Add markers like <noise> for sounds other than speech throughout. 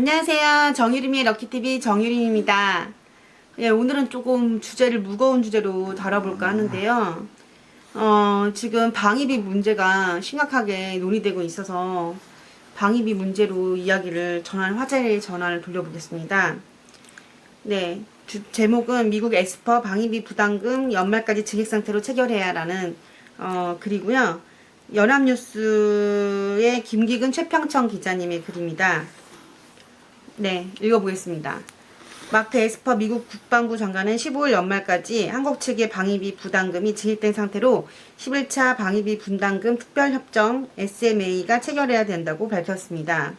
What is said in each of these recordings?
안녕하세요. 정유림의 럭키TV 정유림입니다. 예, 오늘은 조금 주제를 무거운 주제로 다뤄볼까 하는데요. 어, 지금 방위비 문제가 심각하게 논의되고 있어서 방위비 문제로 이야기를 전환, 화제의 전환을 돌려보겠습니다. 네. 주- 제목은 미국 에스퍼 방위비 부담금 연말까지 증액 상태로 체결해야라는 어, 글이고요. 연합뉴스의 김기근 최평청 기자님의 글입니다. 네, 읽어보겠습니다. 마크 에스퍼 미국 국방부 장관은 15일 연말까지 한국 측의 방위비 부담금이 증액된 상태로 11차 방위비 분담금 특별협정 SMA가 체결해야 된다고 밝혔습니다.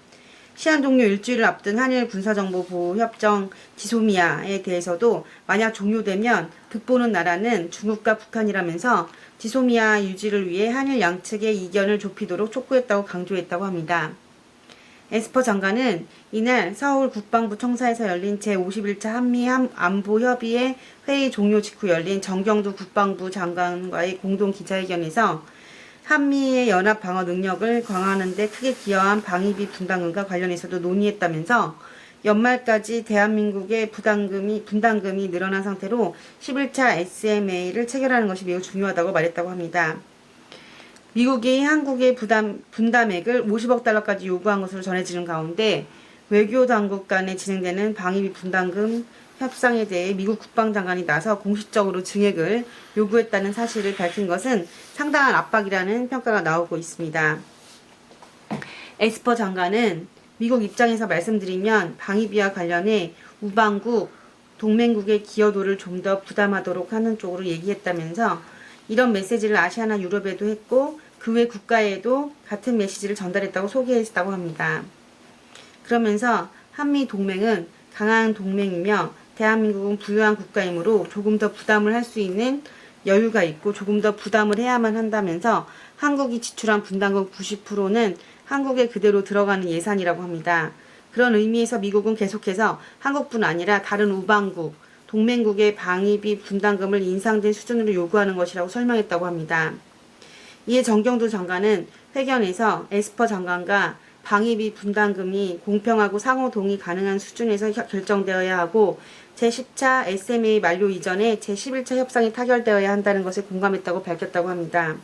시한 종료 일주일을 앞둔 한일 군사정보보호협정 지소미아에 대해서도 만약 종료되면 득보는 나라는 중국과 북한이라면서 지소미아 유지를 위해 한일 양측의 이견을 좁히도록 촉구했다고 강조했다고 합니다. 에스퍼 장관은 이날 서울 국방부 청사에서 열린 제51차 한미 함- 안보협의회 회의 종료 직후 열린 정경두 국방부 장관과의 공동 기자회견에서 한미의 연합 방어 능력을 강화하는 데 크게 기여한 방위비 분담금과 관련해서도 논의했다면서 연말까지 대한민국의 부담금이, 분담금이 늘어난 상태로 11차 SMA를 체결하는 것이 매우 중요하다고 말했다고 합니다. 미국이 한국의 부담, 분담액을 50억 달러까지 요구한 것으로 전해지는 가운데 외교 당국 간에 진행되는 방위비 분담금 협상에 대해 미국 국방장관이 나서 공식적으로 증액을 요구했다는 사실을 밝힌 것은 상당한 압박이라는 평가가 나오고 있습니다. 에스퍼 장관은 미국 입장에서 말씀드리면 방위비와 관련해 우방국, 동맹국의 기여도를 좀 더 부담하도록 하는 쪽으로 얘기했다면서 이런 메시지를 아시아나 유럽에도 했고 그 외 국가에도 같은 메시지를 전달했다고 소개했다고 합니다. 그러면서 한미 동맹은 강한 동맹이며 대한민국은 부유한 국가이므로 조금 더 부담을 할 수 있는 여유가 있고 조금 더 부담을 해야만 한다면서 한국이 지출한 분담금 90%는 한국에 그대로 들어가는 예산이라고 합니다. 그런 의미에서 미국은 계속해서 한국뿐 아니라 다른 우방국, 동맹국의 방위비 분담금을 인상된 수준으로 요구하는 것이라고 설명했다고 합니다. 이에 정경도 장관은 회견에서 에스퍼 장관과 방위비 분담금이 공평하고 상호 동의 가능한 수준에서 혀- 결정되어야 하고 제10차 SMA 만료 이전에 제11차 협상이 타결되어야 한다는 것에 공감했다고 밝혔다고 합니다.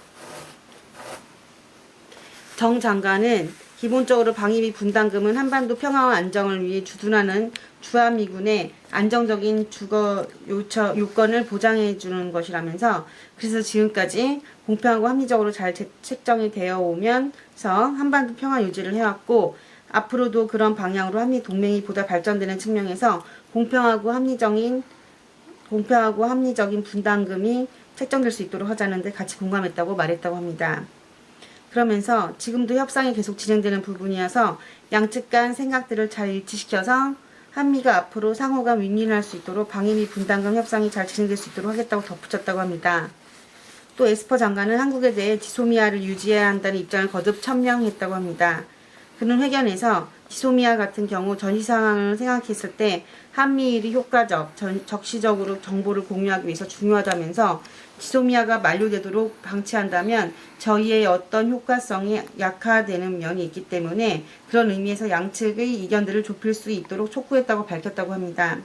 정 장관은 기본적으로 방위비 분담금은 한반도 평화와 안정을 위해 주둔하는 주한미군의 안정적인 주거 요처, 요건을 보장해 주는 것이라면서 그래서 지금까지 공평하고 합리적으로 잘 제- 책정이 되어 오면서 한반도 평화 유지를 해왔고 앞으로도 그런 방향으로 한미 동맹이 보다 발전되는 측면에서 공평하고 합리적인 공평하고 합리적인 분담금이 책정될 수 있도록 하자는데 같이 공감했다고 말했다고 합니다. 그러면서 지금도 협상이 계속 진행되는 부분이어서 양측 간 생각들을 잘 일치시켜서 한미가 앞으로 상호간 윈윈할 수 있도록 방위비 분담금 협상이 잘 진행될 수 있도록 하겠다고 덧붙였다고 합니다. 또 에스퍼 장관은 한국에 대해 지소미아를 유지해야 한다는 입장을 거듭 천명했다고 합니다. 그는 회견에서 지소미아 같은 경우 전시 상황을 생각했을 때 한미일이 효과적, 전- 적시적으로 정보를 공유하기 위해서 중요하다면서 지소미아가 만료되도록 방치한다면 저희의 어떤 효과성이 약화되는 면이 있기 때문에 그런 의미에서 양측의 이견들을 좁힐 수 있도록 촉구했다고 밝혔다고 합니다.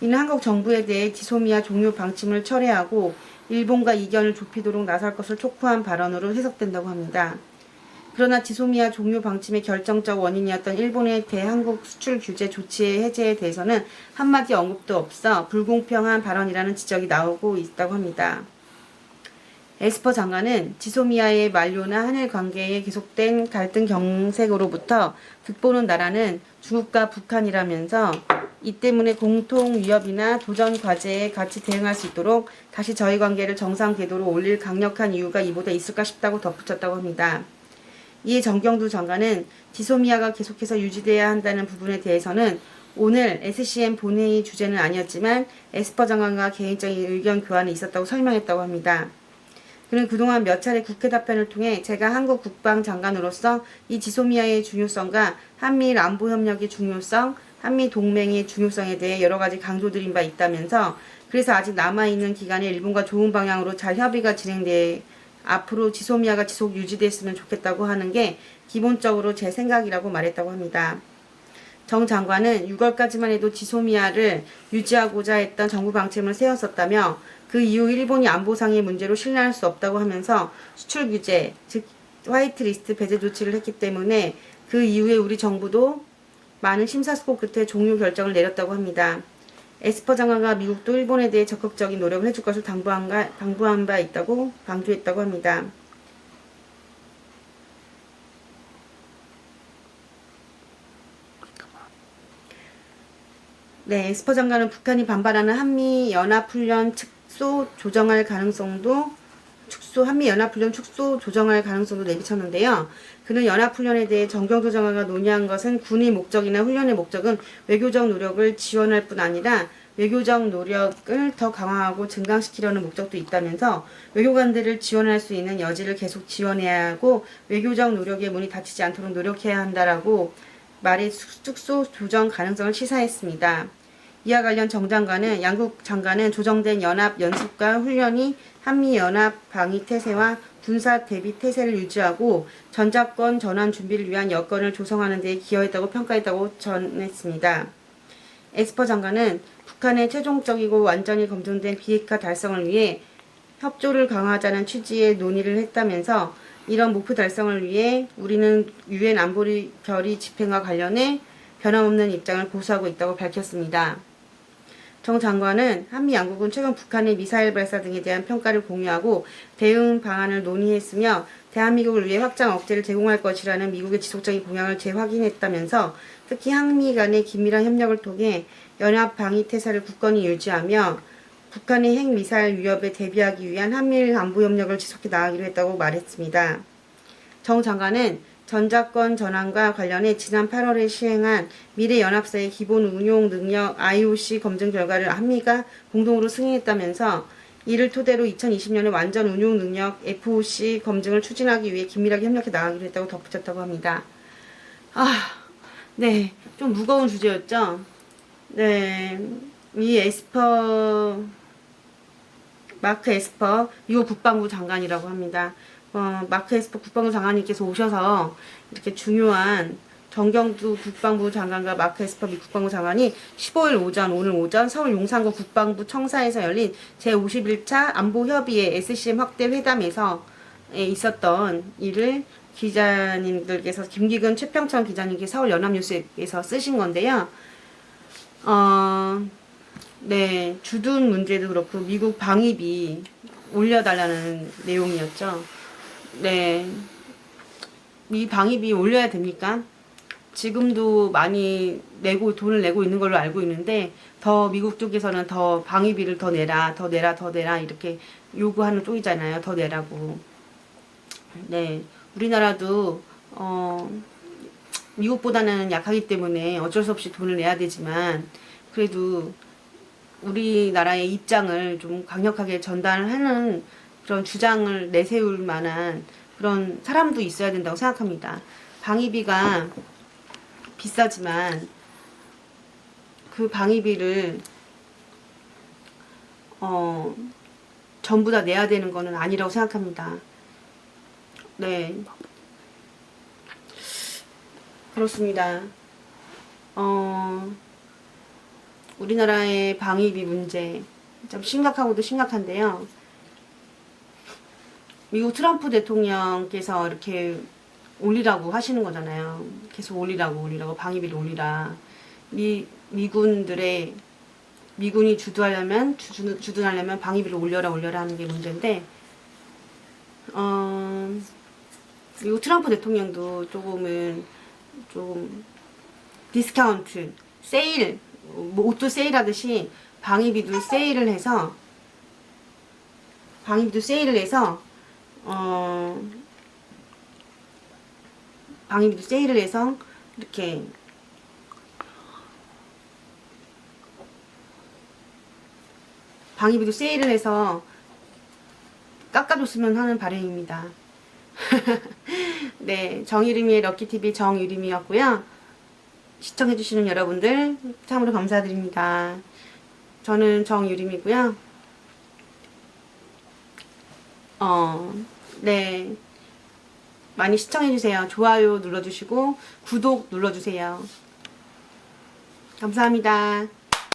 이는 한국 정부에 대해 지소미아 종료 방침을 철회하고 일본과 이견을 좁히도록 나설 것을 촉구한 발언으로 해석된다고 합니다. 그러나 지소미아 종료 방침의 결정적 원인이었던 일본의 대한국 수출 규제 조치의 해제에 대해서는 한마디 언급도 없어 불공평한 발언이라는 지적이 나오고 있다고 합니다. 에스퍼 장관은 지소미아의 만료나 한일 관계에 계속된 갈등 경색으로부터 득보는 나라는 중국과 북한이라면서 이 때문에 공통 위협이나 도전 과제에 같이 대응할 수 있도록 다시 저희 관계를 정상 궤도로 올릴 강력한 이유가 이보다 있을까 싶다고 덧붙였다고 합니다. 이에 정경두 장관은 지소미아가 계속해서 유지돼야 한다는 부분에 대해서는 오늘 SCM 본회의 주제는 아니었지만 에스퍼 장관과 개인적인 의견 교환이 있었다고 설명했다고 합니다. 그는 그동안 몇 차례 국회 답변을 통해 제가 한국 국방장관으로서 이 지소미아의 중요성과 한미일 안보협력의 중요성, 한미 동맹의 중요성에 대해 여러 가지 강조드린 바 있다면서 그래서 아직 남아있는 기간에 일본과 좋은 방향으로 잘 협의가 진행돼 앞으로 지소미아가 지속 유지됐으면 좋겠다고 하는 게 기본적으로 제 생각이라고 말했다고 합니다. 정 장관은 6월까지만 해도 지소미아를 유지하고자 했던 정부 방침을 세웠었다며 그 이후 일본이 안보상의 문제로 신뢰할 수 없다고 하면서 수출 규제, 즉 화이트리스트 배제 조치를 했기 때문에 그 이후에 우리 정부도 많은 심사숙고 끝에 종료 결정을 내렸다고 합니다. 에스퍼 장관과 미국도 일본에 대해 적극적인 노력을 해줄 것을 당부한, 가, 당부한 바 있다고 강조했다고 합니다. 네, 에스퍼 장관은 북한이 반발하는 한미 연합훈련 축소 조정할 가능성도 축소 한미 연합훈련 축소 조정할 가능성도 내비쳤는데요. 그는 연합훈련에 대해 장관과 논의한 것은 군의 목적이나 훈련의 목적은 외교적 노력을 지원할 뿐 아니라 외교적 노력을 더 강화하고 증강시키려는 목적도 있다면서 외교관들을 지원할 수 있는 여지를 계속 지원해야 하고 외교적 노력의 문이 닫히지 않도록 노력해야 한다라고 말의 축소 조정 가능성을 시사했습니다. 이와 관련 정 장관은 양국 장관은 조정된 연합 연습과 훈련이 한미 연합 방위 태세와 군사 대비 태세를 유지하고 전작권 전환 준비를 위한 여건을 조성하는 데 기여했다고 평가했다고 전했습니다. 에스퍼 장관은 북한의 최종적이고 완전히 검증된 비핵화 달성을 위해 협조를 강화하자는 취지의 논의를 했다면서 이런 목표 달성을 위해 우리는 유엔 안보리 결의 집행과 관련해 변함없는 입장을 고수하고 있다고 밝혔습니다. 정 장관은 한미 양국은 최근 북한의 미사일 발사 등에 대한 평가를 공유하고 대응 방안을 논의했으며 대한민국을 위해 확장 억제를 제공할 것이라는 미국의 지속적인 공약을 재확인했다면서 특히 한미 간의 긴밀한 협력을 통해 연합 방위 태세를 굳건히 유지하며 북한의 핵 미사일 위협에 대비하기 위한 한미일 안보 협력을 지속해 나가기로 했다고 말했습니다. 정 장관은 전자권 전환과 관련해 지난 8월에 시행한 미래연합사의 기본 운용 능력 IOC 검증 결과를 한미가 공동으로 승인했다면서 이를 토대로 2020년에 완전 운용 능력 FOC 검증을 추진하기 위해 긴밀하게 협력해 나가기로 했다고 덧붙였다고 합니다. 아, 네, 좀 무거운 주제였죠. 네, 이 에스퍼 마크 에스퍼 미국 국방부 장관이라고 합니다. 어, 마크 에스퍼 국방부 장관님께서 오셔서 이렇게 중요한 정경두 국방부 장관과 마크 에스퍼 미 국방부 장관이 15일 오전 오늘 오전 서울 용산구 국방부 청사에서 열린 제51차 안보협의회 SCM 확대 회담에서 에 있었던 일을 기자님들께서 김기근 최평천 기자님께 서울 연합뉴스에서 쓰신 건데요. 어, 네, 주둔 문제도 그렇고 미국 방위비 올려달라는 내용이었죠. 네, 이 방위비 올려야 됩니까? 지금도 많이 내고 돈을 내고 있는 걸로 알고 있는데 더 미국 쪽에서는 더 방위비를 더 내라, 더 내라, 더 내라 이렇게 요구하는 쪽이잖아요. 더 내라고. 네, 우리나라도 어 미국보다는 약하기 때문에 어쩔 수 없이 돈을 내야 되지만 그래도 우리나라의 입장을 좀 강력하게 전달하는 그런 주장을 내세울 만한 그런 사람도 있어야 된다고 생각합니다. 방위비가 비싸지만 그 방위비를 어 전부 다 내야 되는 거는 아니라고 생각합니다. 네. 그렇습니다. 어, 우리나라의 방위비 문제 좀 심각하고도 심각한데요. 미국 트럼프 대통령께서 이렇게 올리라고 하시는 거잖아요. 계속 올리라고 올리라고 방위비를 올리라. 미 미군들의 미군이 주도하려면 주, 주둔하려면 방위비를 올려라 올려라 하는 게 문제인데 어 미국 트럼프 대통령도 조금은 좀 디스카운트 세일 뭐 옷도 세일하듯이 방위비도 세일을 해서 방위비도 세일을 해서 어 방위비도 세일을 해서 이렇게 방위비도 세일을 해서 깎아줬으면 하는 바람입니다. <laughs> 네, 정유림의 럭키TV 정유림이었고요. 시청해주시는 여러분들 참으로 감사드립니다. 저는 정유림이고요. 어, 네. 많이 시청해주세요. 좋아요 눌러주시고, 구독 눌러주세요. 감사합니다.